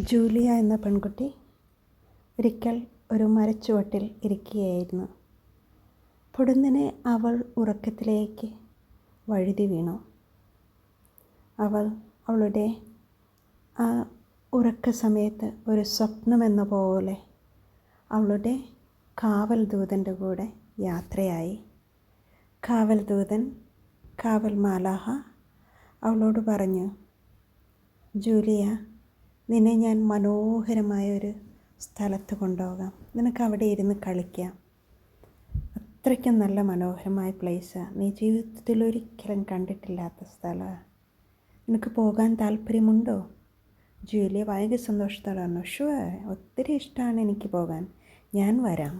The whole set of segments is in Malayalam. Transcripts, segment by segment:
ജൂലിയ എന്ന പെൺകുട്ടി ഒരിക്കൽ ഒരു മരച്ചുവട്ടിൽ ഇരിക്കുകയായിരുന്നു. പൊടുന്നിനെ അവൾ ഉറക്കത്തിലേക്ക് വഴുതി വീണു. അവൾ അവളുടെ ആ ഉറക്ക സമയത്ത് ഒരു സ്വപ്നമെന്ന പോലെ അവളുടെ കാവൽ ദൂതന്റെ കൂടെ യാത്രയായി. കാവൽ ദൂതൻ കാവൽ മാലാഹ അവളോട് പറഞ്ഞു ജൂലിയ നിന്നെ ഞാൻ മനോഹരമായ ഒരു സ്ഥലത്ത് കൊണ്ടുപോകാം. നിനക്ക് അവിടെ ഇരുന്ന് കളിക്കാം. അത്രയ്ക്കും നല്ല മനോഹരമായ പ്ലേസാണ് നീ ജീവിതത്തിൽ ഒരിക്കലും കണ്ടിട്ടില്ലാത്ത സ്ഥലമാണ് നിനക്ക് പോകാൻ താല്പര്യമുണ്ടോ? ജൂലിയ ഭയങ്കര സന്തോഷത്തോടെ പറഞ്ഞു ഷുവർ ഒത്തിരി ഇഷ്ടമാണ് എനിക്ക് പോകാൻ. ഞാൻ വരാം.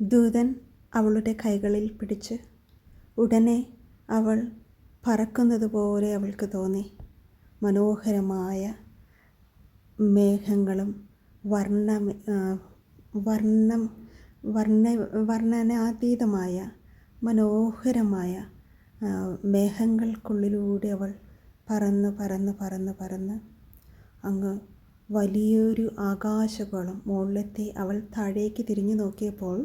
ദൂതൻ അവളുടെ കൈകളിൽ പിടിച്ച് ഉടനെ അവൾ പറക്കുന്നത് പോലെ അവൾക്ക് തോന്നി. മനോഹരമായ മേഘങ്ങളും വർണ വർണം വർണ വർണനാതീതമായ മനോഹരമായ മേഘങ്ങൾക്കുള്ളിലൂടെ അവൾ പറന്ന് പറന്ന് പറന്ന് പറന്ന് അങ്ങ് വലിയൊരു ആകാശഗോളം മുകളിലെത്തി അവൾ താഴേക്ക് തിരിഞ്ഞു നോക്കിയപ്പോൾ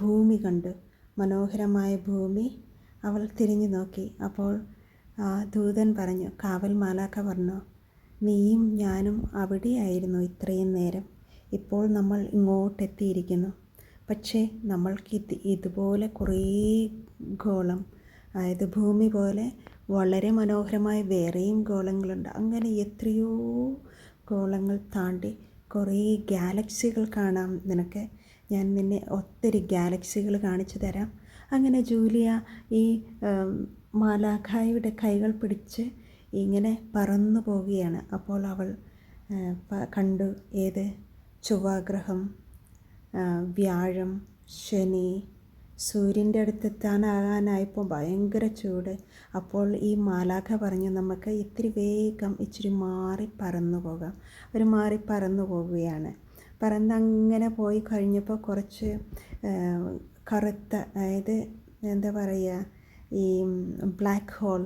ഭൂമി കണ്ടു മനോഹരമായ ഭൂമി അവൾ തിരിഞ്ഞു നോക്കി. അപ്പോൾ ആ ദൂതൻ പറഞ്ഞു കാവൽ മാലാക്ക പറഞ്ഞു നീയും ഞാനും അവിടെയായിരുന്നു ഇത്രയും നേരം. ഇപ്പോൾ നമ്മൾ ഇങ്ങോട്ടെത്തിയിരിക്കുന്നു. പക്ഷേ നമ്മൾക്ക് ഇത് ഇതുപോലെ കുറേ ഗോളം അതായത് ഭൂമി പോലെ വളരെ മനോഹരമായ വേറെയും ഗോളങ്ങളുണ്ട്. അങ്ങനെ എത്രയോ ഗോളങ്ങൾ താണ്ടി കുറേ ഗാലക്സികൾ കാണാം. നിനക്ക് ഞാൻ നിന്നെ ഒത്തിരി ഗാലക്സികൾ കാണിച്ചു തരാം. അങ്ങനെ ജൂലിയ ഈ മാലാഖായുടെ കൈകൾ പിടിച്ച് ഇങ്ങനെ പറന്നു പോവുകയാണ്. അപ്പോൾ അവൾ കണ്ടു ഏത് ചൊവ്വാഗ്രഹം വ്യാഴം ശനി സൂര്യന്റെ അടുത്തെത്താനാകാനായപ്പോൾ ഭയങ്കര ചൂട്. അപ്പോൾ ഈ മാലാഖ പറഞ്ഞു നമുക്ക് ഇത്തിരി വേഗം ഇച്ചിരി മാറി പറന്നു പോകാം. ഒരു മാറി പറന്നു പോവുകയാണ്. പറന്നങ്ങനെ പോയി കഴിഞ്ഞപ്പോൾ കുറച്ച് കറുത്ത അതായത് എന്താ പറയുക ഈ ബ്ലാക്ക് ഹോൾ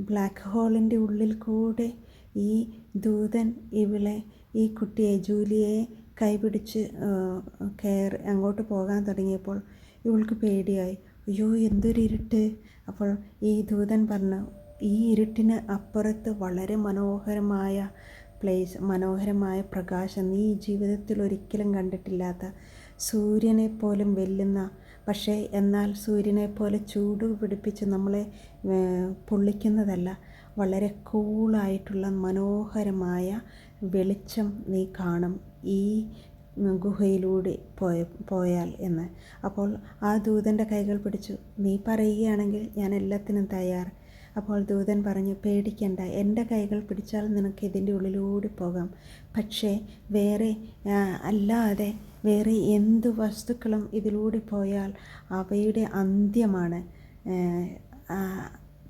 ബ്ലാക്ക് ഹോളിന്റെ ഉള്ളിൽ കൂടെ ഈ ദൂതൻ ഇവളെ ഈ കുട്ടിയെ ജൂലിയെ കൈപിടിച്ച് കയറി അങ്ങോട്ട് പോകാൻ തുടങ്ങിയപ്പോൾ ഇവൾക്ക് പേടിയായി. അയ്യോ എന്തൊരു ഇരുട്ട്. അപ്പോൾ ഈ ദൂതൻ പറഞ്ഞു ഈ ഇരുട്ടിന് അപ്പുറത്ത് വളരെ മനോഹരമായ പ്ലേസ് മനോഹരമായ പ്രകാശം നീ ജീവിതത്തിൽ ഒരിക്കലും കണ്ടിട്ടില്ലാത്ത സൂര്യനെ പോലും വെല്ലുന്ന പക്ഷേ എന്നാൽ സൂര്യനെ പോലെ ചൂട് പിടിപ്പിച്ച് നമ്മളെ പൊള്ളിക്കുന്നതല്ല. വളരെ കൂളായിട്ടുള്ള മനോഹരമായ വെളിച്ചം നീ കാണും ഈ ഗുഹയിലൂടെ പോയ പോയാൽ എന്ന്. അപ്പോൾ ആ ദൂതന്റെ കൈകൾ പിടിച്ചു. നീ പറയുകയാണെങ്കിൽ ഞാൻ എല്ലാത്തിനും തയ്യാർ. അപ്പോൾ ദൂതൻ പറഞ്ഞു പേടിക്കണ്ട. എന്റെ കൈകൾ പിടിച്ചാൽ നിനക്ക് ഇതിന്റെ ഉള്ളിലൂടെ പോകാം. പക്ഷേ വേറെ അല്ലാതെ വേറെ എന്ത് വസ്തുക്കളും ഇതിലൂടെ പോയാൽ അവയുടെ അന്ത്യമാണ്.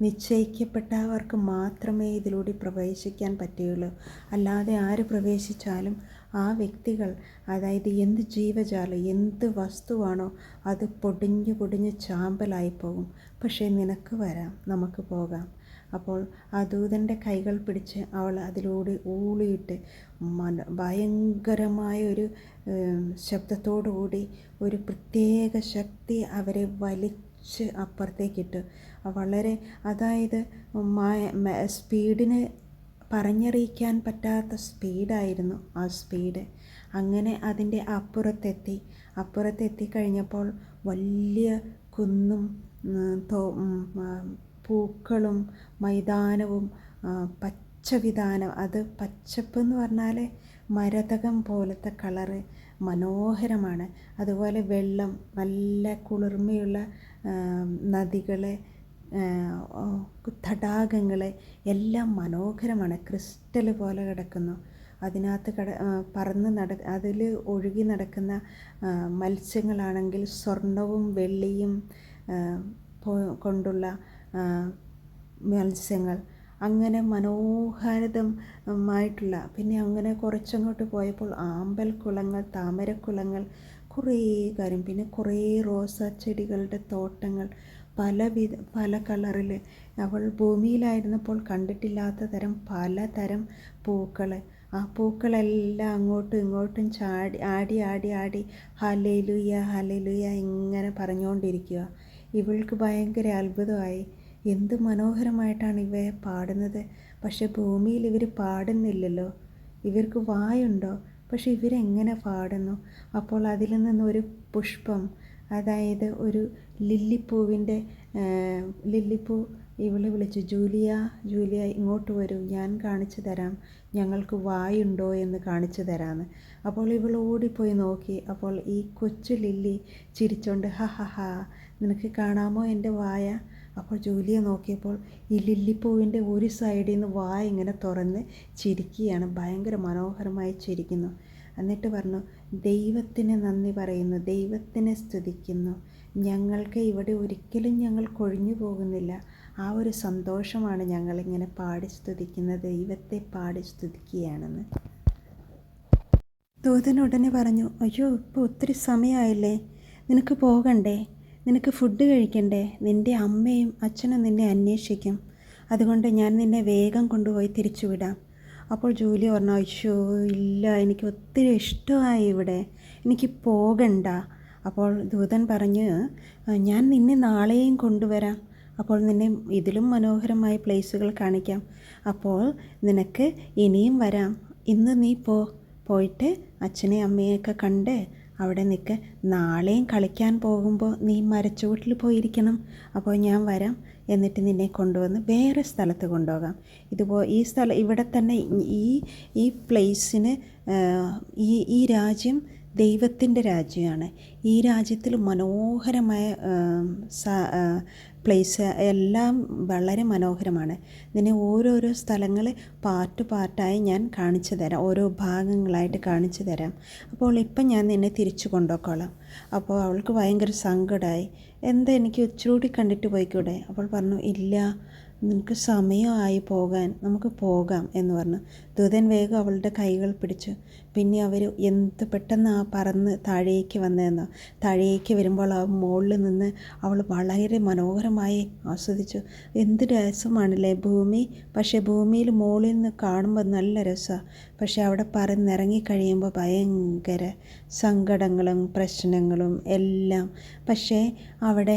നിശ്ചയിക്കപ്പെട്ടവർക്ക് മാത്രമേ ഇതിലൂടെ പ്രവേശിക്കാൻ പറ്റുകയുള്ളൂ. അല്ലാതെ ആര് പ്രവേശിച്ചാലും ആ വ്യക്തികൾ അതായത് എന്ത് ജീവജാലം എന്ത് വസ്തുവാണോ അത് പൊടിഞ്ഞു പൊടിഞ്ഞ് ചാമ്പലായി പോകും. പക്ഷേ നിനക്ക് വരാം നമുക്ക് പോകാം. അപ്പോൾ ആ ദൂതന്റെ കൈകൾ പിടിച്ച് അവൾ അതിലൂടെ ഊളിയിട്ട് മന ഭയങ്കരമായ ഒരു ശബ്ദത്തോടുകൂടി ഒരു പ്രത്യേക ശക്തി അവരെ വലിച്ച് അപ്പുറത്തേക്കിട്ടു. വളരെ അതായത് സ്പീഡിന് പറഞ്ഞറിയിക്കാൻ പറ്റാത്ത സ്പീഡായിരുന്നു ആ സ്പീഡ്. അങ്ങനെ അതിന്റെ അപ്പുറത്തെത്തി. അപ്പുറത്തെത്തി കഴിഞ്ഞപ്പോൾ വലിയ കുന്നും പൂക്കളും മൈതാനവും പച്ചവിധാനം. അത് പച്ചപ്പ് എന്ന് പറഞ്ഞാൽ മരതകം പോലത്തെ കളറ് മനോഹരമാണ്. അതുപോലെ വെള്ളം നല്ല കുളിർമയുള്ള നദികളെ തടാകങ്ങൾ എല്ലാം മനോഹരമാണ്. ക്രിസ്റ്റൽ പോലെ കിടക്കുന്നു. അതിനകത്ത് കട പറന്ന് നട അതിൽ ഒഴുകി നടക്കുന്ന മത്സ്യങ്ങളാണെങ്കിൽ സ്വർണവും വെള്ളിയും കൊണ്ടുള്ള മത്സ്യങ്ങൾ അങ്ങനെ മനോഹാരിതമായിട്ടുള്ള പിന്നെ അങ്ങനെ കുറച്ചങ്ങോട്ട് പോയപ്പോൾ ആമ്പൽ കുളങ്ങൾ താമരക്കുളങ്ങൾ കുറേ കാര്യം. പിന്നെ കുറേ റോസാ ചെടികളുടെ തോട്ടങ്ങൾ പല വിധ പല കളറിൽ അവൾ ഭൂമിയിലായിരുന്നപ്പോൾ കണ്ടിട്ടില്ലാത്ത തരം പലതരം പൂക്കൾ ആ പൂക്കളെല്ലാം അങ്ങോട്ടും ഇങ്ങോട്ടും ചാടി ആടി ആടി ആടി ഹലേലുയ ഹലേലുയ ഇങ്ങനെ പറഞ്ഞുകൊണ്ടിരിക്കുക. ഇവൾക്ക് ഭയങ്കര അത്ഭുതമായി. എന്ത് മനോഹരമായിട്ടാണ് ഇവയെ പാടുന്നത്. പക്ഷെ ഭൂമിയിൽ ഇവർ പാടുന്നില്ലല്ലോ. ഇവർക്ക് വായുണ്ടോ? പക്ഷെ ഇവരെങ്ങനെ പാടുന്നു? അപ്പോൾ അതിൽ നിന്നൊരു പുഷ്പം അതായത് ഒരു ലില്ലിപ്പൂവിന്റെ ലില്ലിപ്പൂ ഇവളെ വിളിച്ചു ജൂലിയ ജൂലിയ ഇങ്ങോട്ട് വരൂ ഞാൻ കാണിച്ചു തരാം ഞങ്ങൾക്ക് വായുണ്ടോ എന്ന് കാണിച്ചു തരാമെന്ന് അപ്പോൾ ഇവൾ ഓടിപ്പോയി നോക്കി. അപ്പോൾ ഈ കൊച്ചു ലില്ലി ചിരിച്ചോണ്ട് ഹ ഹ ഹ നിനക്ക് കാണാമോ എന്റെ വായ? അപ്പോൾ ജൂലിയെ നോക്കിയപ്പോൾ ഈ ലില്ലിപ്പൂവിന്റെ ഒരു സൈഡിൽ നിന്ന് വായ ഇങ്ങനെ തുറന്ന് ചിരിക്കുകയാണ്. ഭയങ്കര മനോഹരമായി ചിരിക്കുന്നു. എന്നിട്ട് പറഞ്ഞു ദൈവത്തിന് നന്ദി പറയുന്നു. ദൈവത്തിനെ സ്തുതിക്കുന്നു. ഞങ്ങൾക്ക് ഇവിടെ ഒരിക്കലും ഞങ്ങൾ കൊഴിഞ്ഞു പോകുന്നില്ല. ആ ഒരു സന്തോഷമാണ് ഞങ്ങളിങ്ങനെ പാടി സ്തുതിക്കുന്നത് ദൈവത്തെ പാടി സ്തുതിക്കുകയാണെന്ന്. ദൂതൻ ഉടനെ പറഞ്ഞു അയ്യോ ഇപ്പോൾ ഒത്തിരി സമയമായില്ലേ? നിനക്ക് പോകണ്ടേ? നിനക്ക് ഫുഡ് കഴിക്കണ്ടേ? നിന്റെ അമ്മയും അച്ഛനും നിന്നെ അന്വേഷിക്കും. അതുകൊണ്ട് ഞാൻ നിന്നെ വേഗം കൊണ്ടുപോയി തിരിച്ചു വിടാം അപ്പോൾ ജൂലി പറഞ്ഞു അയ്യോ ഇല്ല എനിക്ക് ഒത്തിരി ഇഷ്ടമായി ഇവിടെ. എനിക്ക് പോകണ്ട. അപ്പോൾ ദൂതൻ പറഞ്ഞ് ഞാൻ നിന്നെ നാളെയും കൊണ്ടുവരാം. അപ്പോൾ നിന്നെ ഇതിലും മനോഹരമായ പ്ലേസുകൾ കാണിക്കാം. അപ്പോൾ നിനക്ക് ഇനിയും വരാം. ഇന്ന് നീ പോയിട്ട് അച്ഛനെയും അമ്മയെയൊക്കെ കണ്ട് അവിടെ നിൽക്ക് നാളെയും കളിക്കാൻ പോകുമ്പോൾ നീ മരച്ചുവട്ടിൽ പോയിരിക്കണം. അപ്പോൾ ഞാൻ വരാം. എന്നിട്ട് നിന്നെ കൊണ്ടുവന്ന് വേറെ സ്ഥലത്ത് കൊണ്ടുപോകാം. ഇതുപോ ഈ സ്ഥലം ഇവിടെ തന്നെ ഈ ഈ പ്ലേസിന് ഈ ഈ രാജ്യം ദൈവത്തിന്റെ രാജ്യമാണ്. ഈ രാജ്യത്തിൽ മനോഹരമായ പ്ലേസ് എല്ലാം വളരെ മനോഹരമാണ്. നിന്നെ ഓരോരോ സ്ഥലങ്ങൾ പാർട്ട് പാർട്ടായി ഞാൻ കാണിച്ചു തരാം. ഓരോ ഭാഗങ്ങളായിട്ട് കാണിച്ചു തരാം. അപ്പോൾ ഇപ്പം ഞാൻ നിന്നെ തിരിച്ചു കൊണ്ടുപോയിക്കോളാം. അപ്പോൾ അവൾക്ക് ഭയങ്കര സങ്കടമായി എന്താ എനിക്ക് ഉച്ചൂടി കണ്ടിട്ട് പോയിക്കൂടെ? അപ്പോൾ പറഞ്ഞു ഇല്ല നിനക്ക് സമയമായി പോകാൻ നമുക്ക് പോകാം എന്ന് പറഞ്ഞു. ദൂതൻ വേഗം അവളുടെ കൈകൾ പിടിച്ചു. പിന്നെ അവർ എന്ത് പെട്ടെന്ന് ആ പറന്ന് താഴേക്ക് വന്നതെന്നോ? താഴേക്ക് വരുമ്പോൾ ആ മുകളിൽ നിന്ന് അവൾ വളരെ മനോഹരമായി ആസ്വദിച്ചു. എന്ത് രസമാണല്ലേ ഭൂമി? പക്ഷേ ഭൂമിയിൽ മുകളിൽ നിന്ന് കാണുമ്പോൾ നല്ല രസമാണ് പക്ഷേ അവിടെ പറന്നിറങ്ങി കഴിയുമ്പോൾ ഭയങ്കര സങ്കടങ്ങളും പ്രശ്നങ്ങളും എല്ലാം. പക്ഷേ അവിടെ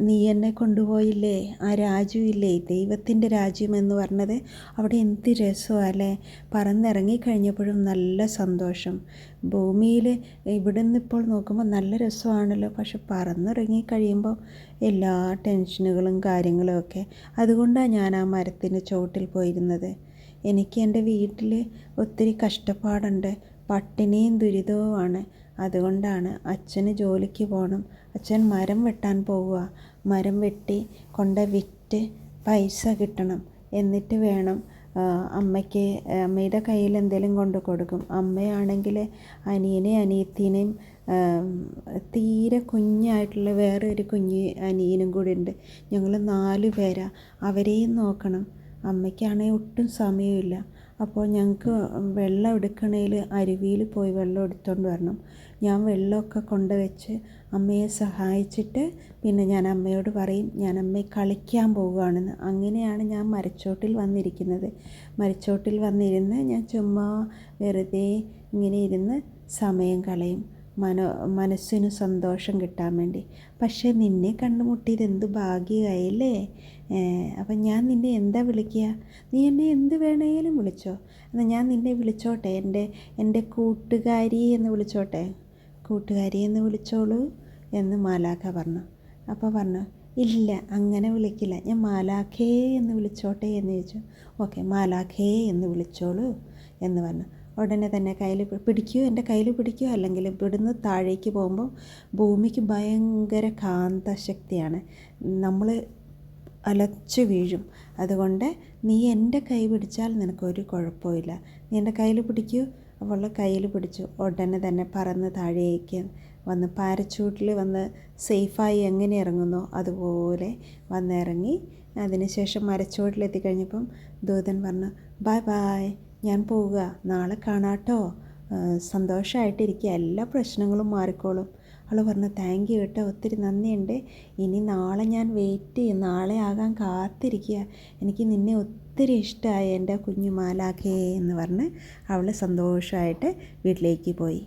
നീ എന്നെ കൊണ്ടുപോയില്ലേ? ആ രാജ്യമില്ലേ ദൈവത്തിന്റെ രാജ്യം എന്ന് പറഞ്ഞത് അവിടെ എന്ത് രസമല്ലേ പറന്നിറങ്ങി കഴിഞ്ഞപ്പോഴും നല്ല സന്തോഷം. ഭൂമിയിൽ ഇവിടെ ഇപ്പോൾ നോക്കുമ്പോൾ നല്ല രസമാണല്ലോ. പക്ഷെ പറന്നിറങ്ങി കഴിയുമ്പോൾ എല്ലാ ടെൻഷനുകളും കാര്യങ്ങളും ഒക്കെ. അതുകൊണ്ടാണ് ഞാൻ ആ മരത്തിന്റെ ചോട്ടിൽ പോയിരുന്നത്. എനിക്ക് എന്റെ വീട്ടിൽ ഒത്തിരി കഷ്ടപ്പാടുണ്ട്. പട്ടിണിയും ദുരിതവുമാണ്. അതുകൊണ്ടാണ് അച്ഛന് ജോലിക്ക് പോകണം. അച്ഛൻ മരം വെട്ടാൻ പോവുക. മരം വെട്ടി കൊണ്ട് വിറ്റ് പൈസ കിട്ടണം. എന്നിട്ട് വേണം അമ്മയ്ക്ക് അമ്മയുടെ കയ്യിൽ എന്തെങ്കിലും കൊണ്ട് കൊടുക്കും. അമ്മയാണെങ്കിൽ അനിയനെ അനിയത്തിനെയും തീരെ കുഞ്ഞായിട്ടുള്ള വേറെ ഒരു കുഞ്ഞ് അനിയനും കൂടി ഉണ്ട്. ഞങ്ങൾ നാല് പേരാണ് അവരെയും നോക്കണം. അമ്മയ്ക്കാണെങ്കിൽ ഒട്ടും സമയമില്ല. അപ്പോൾ ഞങ്ങൾക്ക് വെള്ളം എടുക്കണേൽ അരുവിയിൽ പോയി വെള്ളം എടുത്തുകൊണ്ട് വരണം. ഞാൻ വെള്ളമൊക്കെ കൊണ്ട് വെച്ച് അമ്മയെ സഹായിച്ചിട്ട് പിന്നെ ഞാൻ അമ്മയോട് പറയും ഞാൻ അമ്മയെ കളിക്കാൻ പോവുകയാണെന്ന്. അങ്ങനെയാണ് ഞാൻ മരച്ചോട്ടിൽ വന്നിരിക്കുന്നത്. മരച്ചോട്ടിൽ വന്നിരുന്ന് ഞാൻ ചുമ്മാ വെറുതെ ഇങ്ങനെ ഇരുന്ന് സമയം കളയും. മനോ മനസ്സിന് സന്തോഷം കിട്ടാൻ വേണ്ടി. പക്ഷേ നിന്നെ കണ്ടുമുട്ടിയത് എന്ത് ഭാഗ്യമായില്ലേ? അപ്പം ഞാൻ നിന്നെ എന്താ വിളിക്കുക? നീ എന്നെ എന്ത് വേണേലും വിളിച്ചോ. എന്നാൽ ഞാൻ നിന്നെ വിളിച്ചോട്ടെ. എന്റെ എന്റെ കൂട്ടുകാരി എന്ന് വിളിച്ചോട്ടെ. കൂട്ടുകാരി എന്ന് വിളിച്ചോളൂ എന്ന് മാലാഖ പറഞ്ഞു. അപ്പോൾ പറഞ്ഞു ഇല്ല അങ്ങനെ വിളിക്കില്ല. ഞാൻ മാലാഖേ എന്ന് വിളിച്ചോട്ടെ എന്ന് ചോദിച്ചു. ഓക്കെ മാലാഖേ എന്ന് വിളിച്ചോളൂ എന്ന് പറഞ്ഞു. ഉടനെ തന്നെ കയ്യിൽ പിടിക്കുകയോ എന്റെ കയ്യിൽ പിടിക്കുകയോ അല്ലെങ്കിൽ ഇവിടുന്ന് താഴേക്ക് പോകുമ്പോൾ ഭൂമിക്ക് ഭയങ്കര കാന്തശക്തിയാണ്. നമ്മൾ അലച്ചു വീഴും. അതുകൊണ്ട് നീ എന്റെ കൈ പിടിച്ചാൽ നിനക്കൊരു കുഴപ്പമില്ല നീ എന്റെ കയ്യിൽ പിടിക്കൂ. അവളുടെ കയ്യിൽ പിടിച്ചു. ഉടനെ തന്നെ പറന്ന് താഴേക്ക് വന്ന് പാരച്ചൂട്ടിൽ വന്ന് സേഫായി എങ്ങനെ ഇറങ്ങുന്നോ അതുപോലെ വന്നിറങ്ങി. അതിനുശേഷം മരച്ചുവട്ടിലെത്തിക്കഴിഞ്ഞപ്പം ദൂതൻ പറഞ്ഞു ബായ് ബായ് ഞാൻ പോവുക. നാളെ കാണാട്ടോ. സന്തോഷമായിട്ടിരിക്കുക എല്ലാ പ്രശ്നങ്ങളും മാറിക്കോളും. അവൾ പറഞ്ഞു താങ്ക് യു കേട്ടോ. ഒത്തിരി നന്ദിയുണ്ട്. ഇനി നാളെ ഞാൻ വെയിറ്റ് ചെയ്യും. നാളെ ആകാൻ കാത്തിരിക്കുക എനിക്ക് നിന്നെ ഒത്തിരി ഇഷ്ടമായി എന്റെ കുഞ്ഞു മാലാഖേ എന്ന് പറഞ്ഞ് അവൾ സന്തോഷമായിട്ട് വീട്ടിലേക്ക് പോയി.